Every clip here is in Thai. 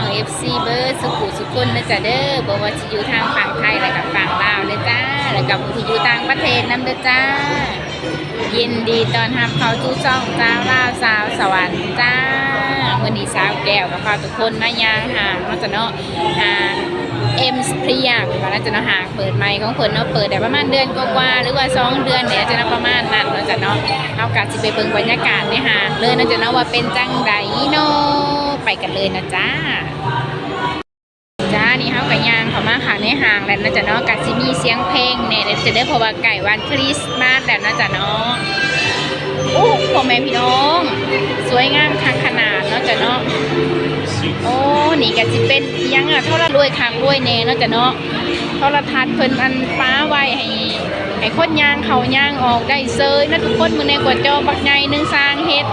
องเอฟซีเบอร์สุขุสุขุนนะจ๊ะเด้อบอกว่าจะอยู่ทางฝั่งไทยแล้วกับฝั่งลาวเลยจ้าแล้วกับผู้ที่อยู่ต่างประเทศน้ำเด้อจ้า ยินดีตอนทำเขาทุกช่องจ้าลาวสาวสวรรค์จ้าวันนี้สาวแก้วกับพาทุกคนมายางห่างนาะจ้ะเนาะห่างเอ็มสพรียว่าแล้วจะเนาะหาเปิดไมค์ของเพิ่นเนาะเปิดได้ประมาณเดือนกว่าหรือว่าสองเดือนเนี่ยจะเนาะประมาณนั้นเนาะจะเนาะเอากะสิไปเบิ่งบรรยากาศในห่างเลยเนาะจะเนาะว่าเป็นจังใดเนาะ กันเลยนะจ้าจ้านี่เฮากับยางเขามาค่ะในห้างแล้วนะจ๊ะเนาะกะสิมีเสียงเพลงเนี่ยจะได้พราะว่าไก่วันคริสต์มาสแล้วนะจ๊ะเนาะอู้พ่อแม่พี่น้อง สวยงามทางขนาดเนาะจ๊ะเนาะโอ้นี่ก็สิเป็นยังอะเท่าละรวยคางรวยแน่เนาะจ๊ะเนาะโทรทัศน์เพิ่นอันฟ้าไว้ให้ให้คนย่างเขาย่างออกได้เซยนะทุกคนมือในกว่าจอบักใหญ่หนึงสร้างเฮ็ด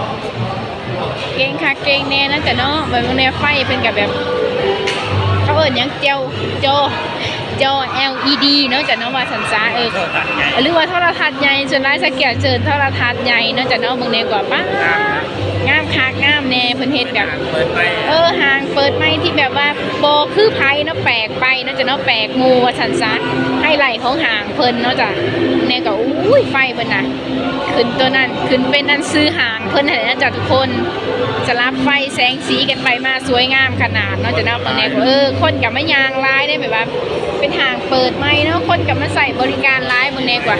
เก่งคักเก่งแน่นะจ๊ะเนาะแบบมื้อในไฟเพิ่นก็แบบเขาเอิญยังเจียวจอจอ LED เนาะจะเนาะว่าสันซาเออโทรศัพท์ใหญ่หรือว่าโทรทัศน์ใหญ่ส่วนร้ายสเกียวเจิญโทรทัศน์ใหญ่เนาะจะเนาะเมืองในกว่าป้างามคักงามแน่เพิ่นเฮ็ดแบบเปิดไปเออห่างเปิดไม่ที่แบบว่าโบคือไพ่เนาะแปลกไปเนาะจะเนาะแปลกงูว่าสันซาให้ไหลของห่างเพิ่นเนาะจ้ะเนี่ยก็อุ้ยไฟเพิ่นน่ะขึ้นตัวนั้นขึ้นเป็นอันซื้อห่างเพิ่นให้นะจ้ะทุกคน สลับไฟแสงสีกันไปมาสวยงามขนาดเนาะจะเนาะบางแนวก็เออคนกับมะยางร้ายได้แบบว่า เป็นทางเปิดไหมเนาะคนกับมาใส่บริการร้ายบางแนวกว่า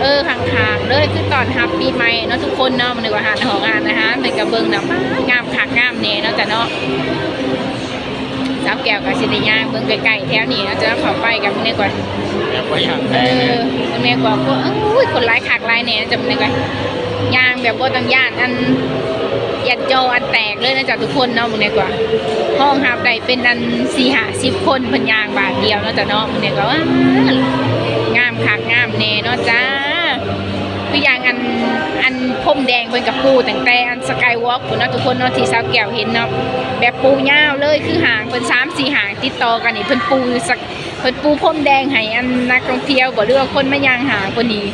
เออข้างๆเลยคือตอนฮับปีใหม่เนาะทุกคนเนาะมันนึกว่าหาของงานนะฮะเป็นกระเบิงเนาะป๊างามคักงามเน่เนาะจ้ะเนาะสาวแก้วกับสิริยางเบิ่งไกลๆแถวนี้เนาะจะเข้าไปกับมันนึกว่าแล้วก็อย่างเอแรงเลยอแม่กว่าก็อุ้ยคนร้ายขากร้ายเนี่ยจำได้ไหมยางแบบว่าต้องย่านอัน ยัดโจอันแตกเลยนะจ๊ะทุกคนเนาะมึงเนี่ยกว่า ห้องหาบใดเป็นอันสี่หาสิบคนพันยางบาทเดียวเนาะจ๊ะเนาะมึงเนี่ยก็ว่างามคักงามแน่เนาะจ้าคืออย่างอันอันพรมแดงเป็นกับปูแต่งแต่อันสกายวอล์กคุณเนาะทุกคนเนาะที่สาวแก้วเห็นเนาะแบบปูยาวเลยคือหางเป็นสามสี่หางติดต่อกันนี่เพิ่นปูสักเพิ่นปูพรมแดงให้อันนักท่องเที่ยวบ่หรือว่าคนมายางหางคนนี้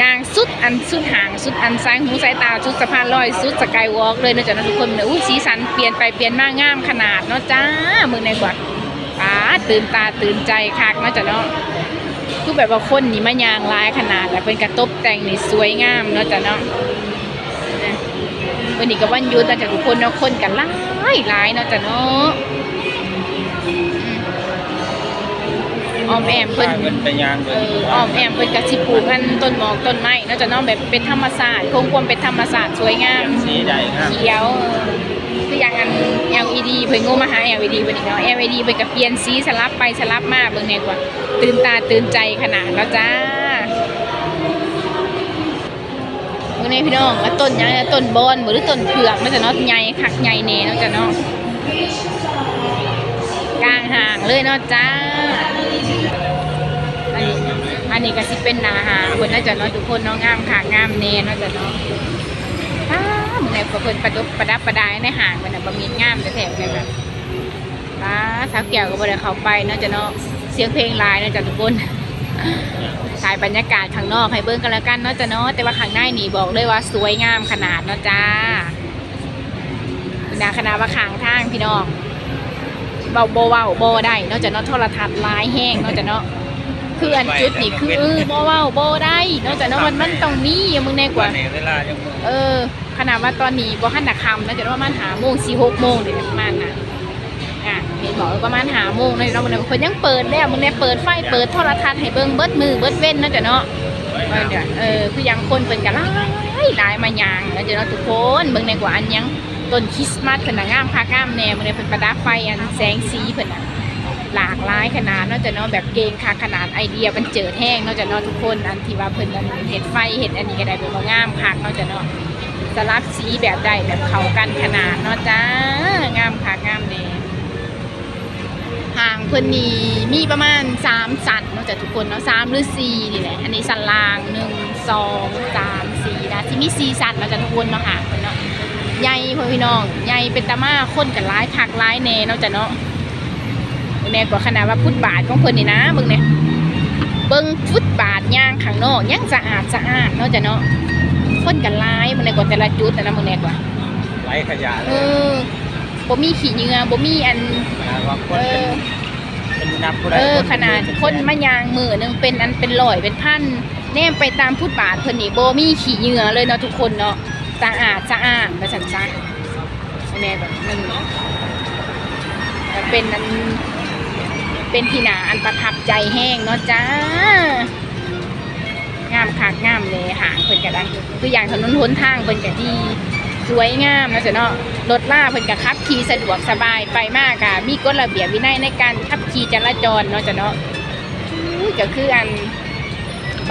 ยางสุดอันสุดหางสุดอันซ้ายหูซ้ายตาสุดสะพานลอยสุดสกายวอล์กเลยนะจ้ะทุกคนเนาะอุ้ยสีสันเปลี่ยนไปเปลี่ยนมากงามขนาดเนาะจ้ามึงในกว่าป้าตื่นตาตื่นใจคักเนาะจ้ะเนาะคือแบบว่าคนนี่มายางลายขนาดแล้วเป็นกระตบแต่งนี่สวยงามเนาะจ้ะเนาะนะวันนี้ก็วันยุดนะจ้ะทุกคนเนาะคนกันลายลายเนาะจ้ะเนาะ ออมแอมเพิ่นเงินไปยางเลเอยออ้อมแอมเป็นกระชิปลูกอันต้นหมอกต้นไม้เนาะจะเน้องแบบเป็นธรรมศาสตร์คงความเป็นธรรมศาสตร์สวยงามสีใหญ่ครับเขียวคืออย่างอัน LED เพิ่นงูมาหา LED เพิ่นอีกเนาะ LED เพิ่นก็เปลี่ยนสีสลับไปสลับมาเบิ่งแน่กว่า ตื่นตาตื่นใจขนาดแล้วจ้าเบิ่งแน่พี่น้องแล้วต้นหยังต้นบอนบ่หรือต้นเผือกเนาะจ้ะเนาะใหญ่คักใหญ่แน่เนาะจ้ะเนาะกลางห่างเลยเนาะจ้า อันนี้อันนี้ก็สิเป็นหนาหางคนน่าจะเนาะทุกคนเนาะงามค่ะงามเนเนาะจะเนาะอ้าวมันในเพิ่นประดับประดับประดายในหางมันน่ะบะมีงามแต่แถวกันแบบป้าสาวแก้วก็บ่ได้เข้าไปเนาะจะเนาะเสียงเพลงลายเนาะจ้ะทุกคนถ่ายบรรยากาศข้างนอกให้เบิ่งกันแล้วกันเนาะจะเนาะแต่ว่าข้างในนี่บอกเลยว่าสวยงามขนาดเนาะจ้านาขนาดว่าข้างทางพี่น้อง เบาบ่เว้าบ่ได้เนาะจะเนาะโทรทัศน์ลายแห้งเนาะจะเนาะคืออันจุดนี่คือเออบ่เว้าบ่ได้นอกจากนั้นมันมันต้องมีอย่างมึงแน่กว่าในเวลายังเออขนาดว่าตอนนี้บ่ทันน่ะค่ำนะจะว่ามันหาโมง4 6โมงนี่ประมาณน่ะอะเห็นบอกว่าประมาณหาโมงเลยเนาะมันเพิ่นยังเปิดแล้วมึงแน่เปิดไฟเปิดโทรทัศน์ให้เบิ่งเบิดมือเบิดเว้นเนาะจ้ะเนาะเออเดี๋ยวเออคือยังคนเพิ่นก็หลายหลายมาย่างแล้วจ้ะเนาะทุกคนเบิ่งในกว่าอันยัง ต้นคริสต์มาสเพิ่นน่ะงามคักงามแน่มึงแน่เพิ่นประดับไฟอันแสงสีเพิ่นน่ะหลากหลายขนาดนอกจากนาะแบบเกงค่ะขนาดไอเดียมันเจิดแห้งนอกจากนาะทุกคนอันที่ว่าเพิ่นอันเห็ดไฟเห็ดอันนี้ก็ได้เป็นว่างามคักนอกจากนาะสลับสีแบบใดแบบเขากันขนาดนาะจ้างามคักงามแน่ห่างเพิ่นนี่มีประมาณ3สันนอกจากทุกคนเนาะ3หรือ4นี่แหละอันนี้สันล่าง1 2 3 4นะที่มี4สันเนาะจากทุกคนเนาะห่างเพิ่นเนาะ ใหญ่พ่อพี่น้องใหญ่เป็นตามาคนกันหลายคักหลายแน่เนาะจ้ะเนาะแน่กว่าขนาดว่าฟุตบาทของเพิ่นนี่นะเบิ่งเนี่ยเบิ่งฟุตบาทย่างข้างนอกยังสะอาดสะอาดเนาะจ้ะเนาะคนกันหลายมันในกว่าแต่ละจุดแต่ละมึงแน่กว่าไร้ขยะเลเอยอบ่มีขี้เหงื่อบ่มีอันขนาดว่าคเอนเป็นอเป็นนับผู้ใดเออเป็ขนาดคนมายางมือหนึงเป็นอันเป็นร้อยเป็นพันแนมไปตามพุทธบาทเพิ่นนี่บ่มีขี้เหงื่อเลยเนาะทุกคนเนาะ สะอาดสะอาดว่าซั่นซะแม่แบบมันเป็นอันเป็นที่นาอันประทับใจแห้งเนาะจ้างามคักงามเลยหางเพิ่นก็ได้คืออย่างถนนหนทางเพิ่นก็ดีสวยงามนะจ๊ะเนาะรถล่าเพิ่นก็ขับขี่สะดวกสบายไปมากค่ะมีกฎระเบียบวินัยในการขับขี่จราจรเนาะจ๊ะเนาะก็คืออัน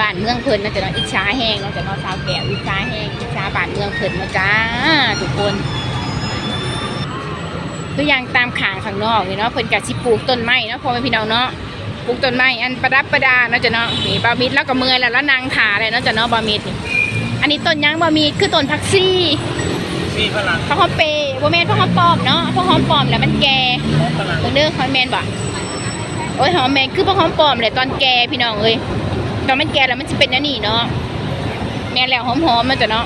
บ้านเมืองเพิ่นนะจ๊ะเนาะอิจฉาแห้งเนาะจ๊ะเนาะสาวแก้วอิจฉาแห้งอิจฉาบ้านเมืองเพิ่นเนาะจ้าทุกคนคืออย่างตามขางข้างนอกนี่เนาะเพิ่นก็สิปลูกต้นไม้เนาะพ่อแม่พี่น้องเนาะปลูกต้นไม้อันประดับประดาเนาะจ๊ะเนาะนี่บามิดแล้วก็เมื่อยแล้วแล้วนางขาเลยเนาะจ๊ะเนาะบามิดนี่อันนี้ต้นหยังบามิดคือต้นพักซี่มีพลังผักหอมเปย์บ่แม่นผักหอมปลอมเนาะผักหอมปลอมแหละมันแก่พลังเบิ่งเด้อหอมแม่นบ่โอ้ยหอมแม่นคือผักหอมปลอมแหละตอนแก่พี่น้องเอ้ยต อนมันแก่แล้วมันสิเป็นอันนี้เนาะแม่แล้วหอมๆมันจะเนาะ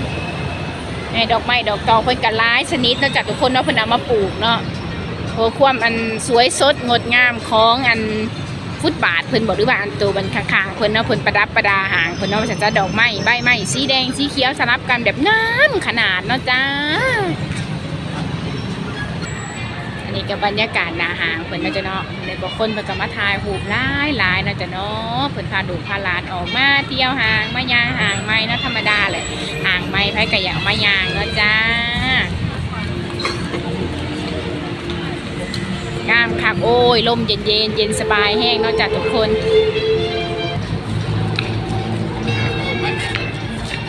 ดอกไม้ดอกตองเพิ่นก็หลายชนิดเนาะจากทุกคนเนาะเพิ่นเอามาปลูกเนาะโอ้ความอันสวยสดงดงามของอันฟุตบาทเพิ่นบอกหรือว่าอันตัวมันข้างๆเพิ่นเนาะเพิ่นประดับประดาหางเพิ่นเนาะว่าจะดอกไม้ใบไม้สีแดงสีเขียวสลับกันแบบงามขนาดเนาะจ้า นนี้ก็บบรรยากาศหนาหางเพิ่นนาะจ้ะเนาะในบางคนเพิ่นก็มาถ่ายรูปหลายหลายนาะจ้ะเนาะเพิ่นพาดูพาหลานออกมาเที่ยวหางมายางหางไม้นาะธรรมดาแหละหางไม้ไผก็อยากมายางเนาะจ้างามคักโอ้ยลมเย็นเย็นเย็นสบายแห้งเนาะจ้ะทุกคน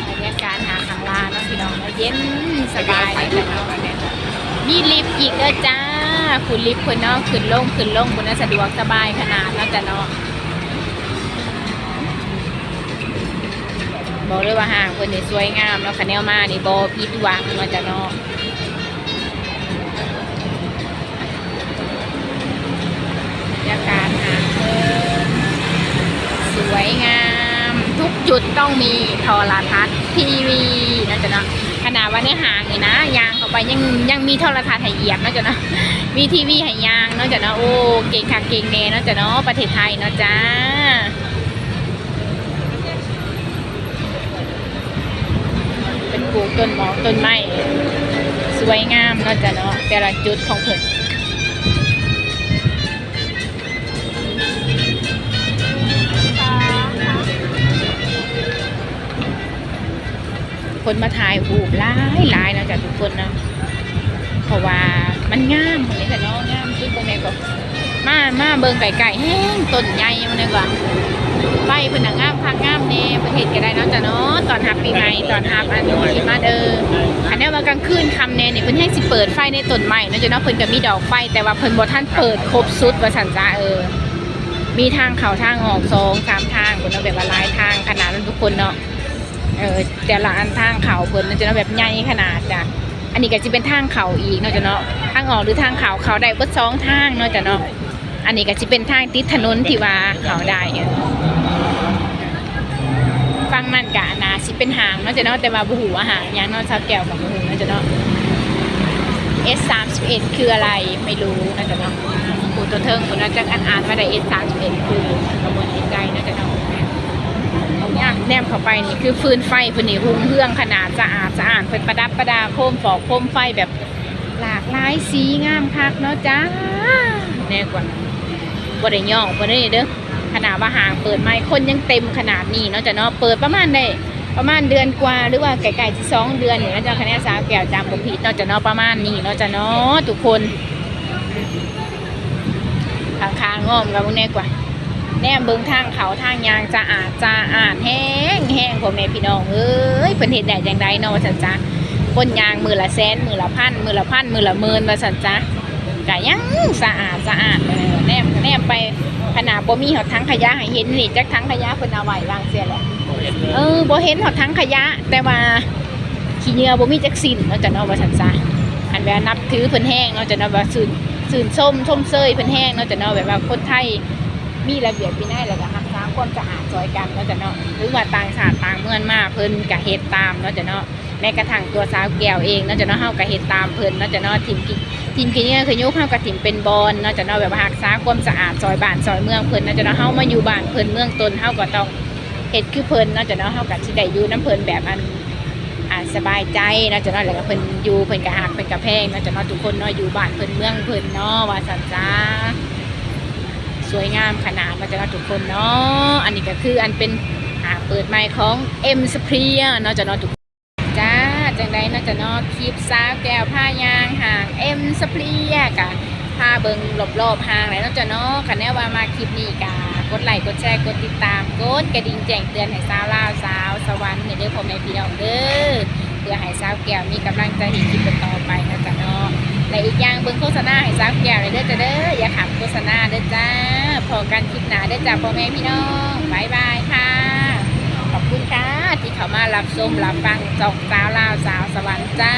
บรรยากาศหาข้างล่างเนาะพี่น้องเนาะเย็นสบายเลยเนาะ มีลิฟต์อีกเด้อจ้าคุณลิฟต์คุณนาะขึ้นลงขึ้นลงคุณน่าสะดวกสบายขนาดนาะจ้ะเนาะบอกเลยว่าห่างคนนี่สวยงามเนาะคะแนนมานี่บอผิดวังเนาจ้ะเนาะบรรยากาศหางเสวยงาม ทุกจุดต้องมีโทรทัศน์ทีวีนาะจ้ะเนาะขนาดว่าในห้างนี่นะยาง เข้าไปยังยังมีโทรทัศน์ให้เหยียบนะจ๊ะเนาะมีทีวีให้ยางนะจ๊ะเนาะโอ้เก่งค่ะเก่งแน่นะจ๊ะเนาะประเทศไทยเนาะจ้าเป็นปลูกต้นหมอกต้นไม้สวยงามนะจ๊ะเนาะแต่ละจุดของเพิ่น คนมาถ่ายรูปหลายหลายเนาะจ้ะทุกคนเนาะเพราะว่ามันงามคนนี้แต่เนาะงามคือคนนี้ก็มามาเบิ่งไก่ๆแห้งต้นใหญ่มันเลยกว่าไฟเพิ่นน่ะงามคักงามแน่ประเทศก็ได้เนาะจ้ะเนาะตอนฮับปีใหม่ตอนฮับอันนี้มาเดออันนี้ว่ากลางคืนคำแน่นี่ยเพิ่นให้สิเปิดไฟในต้นไม้เนาะจ้ะเนาะเพิ่นก็มีดอกไฟแต่ว่าเพิ่นบ่ทันเปิดครบสุดว่าซั่นจ้าเออมีทางเขาทางออกสองสามทางเพิ่นเอาแบบว่าหลายทางขนาดนั้นทุกคนเนาะ เออแต่ละอันทางเขาเพิ่นเนาะจ้ะเนาะแบบใหญ่ขนาดจ้ะอันนี้ก็จะเป็นทางเขาอีกเนาะจ้ะเนาะทางออกหรือทางเขาเขาได้เบิดสองทางเนาะจ้ะเนาะอันนี้ก็จะเป็นทางติดถนนที่ว่าเขาได้เนี่ยฟังนั่นกะนาสิเป็นหางเนาะจ้ะเนาะแต่ว่าบุหูว่าหางหยังเนาะชาแก้วกับบุหูเนาะจ้ะเนาะ S 3 1 คืออะไรไม่รู้นะจ้ะเนาะกูตัวเทิงกูน่าจะอ่านอ่านว่าได้ S 3 1 คือกระบวนการใจเนะจ้ะเนาะเอง แนมเข้าไปนี่คือฟืนไฟเพิ่นนี่หุ่งเฮืองขนาดสะอาดสะอาดเพิ่นประดับประดาโคมฟอกโคมไฟแบบหลากหลายสีงามคักเนาะจ้าแน่กว่าบ่ได้ย่องบ่ได้เด้อขนาดว่าห่างเปิดไม้คนยังเต็มขนาดนี้เนาะจ้ะเนาะเปิดประมาณได้ประมาณเดือนกว่าหรือว่าไก่ๆที่สองเดือนนี่นะจ๊ะคะแนนสาวแก้วจามบ่ผิดเนาะจ้ะเนาะประมาณนี้เนาะจ้ะเนาะทุกคนข้างๆง้อมกับพวกแน่กว่า แนมเบิงทางเขาทางยางจะอาดจะอาดแห้งแห้งพ่อแม่พี่น้องเอ้ยเพิ่นเฮ็ดได้จังไดเนาะว่าซั่นจ้ะคนยางมือละแสนมือละพันมือละพันมือละหมื่นว่าซั่นจ้ะก็ยังสะอาดสะอาดแนมแนมไปขนาดบ่มีหอดถังขยะให้เห็นนี่จักถังขยะเพิ่นเอาไว้วางเสียแหละเออบ่เห็นหอดถังขยะ แต่ว่าขี้เหงื่อบ่มีจักสินเนาะจ้ะเนาะว่าซั่นจ้ะอันแบบนับถือเพิ่นแห้งเนาะจ้ะเนาะว่าซื่นซื่นส้มส้มเซยเพิ่นแห้งเนาะจ้ะเนาะแบบว่าคนไทย มีระเบียบวินัยแล้วก็รักษาความสะอาดซอยกันเนาะจ้ะเนาะหรือว่าต่างชาติต่างเมืองมาเพิ่นก็เฮ็ดตามเนาะจ้ะเนาะแม้กระทั่งตัวสาวแก้วเองเนาะจ้ะเนาะเฮาก็เฮ็ดตามเพิ่นเนาะจ้ะเนาะทิมกิทีมกินเนี่ยคือยุคเฮากับทีมเป็นบอลเนาะจะเนาะแบบรักษาความสะอาดซอยบ้านซอยเมืองเพิ่นเนาะจะเนาะเฮามาอยู่บ้านเพิ่นเมืองตนเฮาก็ต้องเฮ็ดคือเพิ่นเนาะจะเนาะเฮาก็สิได้อยู่น้ำเพิ่นแบบอันอ่าสบายใจเนาะจะเนาะแล้วก็เพิ่นอยู่เพิ่นก็ฮักเพิ่นก็แพงเนาะจะเนาะทุกคนเนาะอยู่บ้านเพิ่นเมืองเพิ่นเนาะว่าซั่นจ้า สวยงามขนาดเนาจาะทุกคนเนาะอันนี้ก็คืออันเป็นอ่าเปิดไมค์ของ M s p r e e เนาะจะเนาะทุกจ้าจังใดเนาะจะเนาะคลิปสาวแก้วผ้ายางห่างเอ็มสเปียกะผ้าเบิงรอบๆห่างเลยเนาะจะเนาะคันแน่ว่ามาคลิปนี้กะกดไลค์กดแชร์กดติดตามกดกระดิ่งแจ้งเตือนให้สาวลาวสาวสวรรค์เนี่ยเด้อผมในพี่น้องเด้อเพื่อให้สาวแก้วมีกำลังใจเห็นคลิปต่อไปนะจ๊ะเนาะ และอีกอย่างเบิ้งโฆษณาให้สาวแก้วเลยเด้อจ้ะเด้ออย่าขับโฆษณาเด้อจ้าพอกันคลิปหนาเด้อจ้าพ่อแม่พี่น้องบายบายค่ะ ขอบคุณค่ะที่เขามารับชมรับฟังจอกสาวลาวสาวสวรรค์จ้า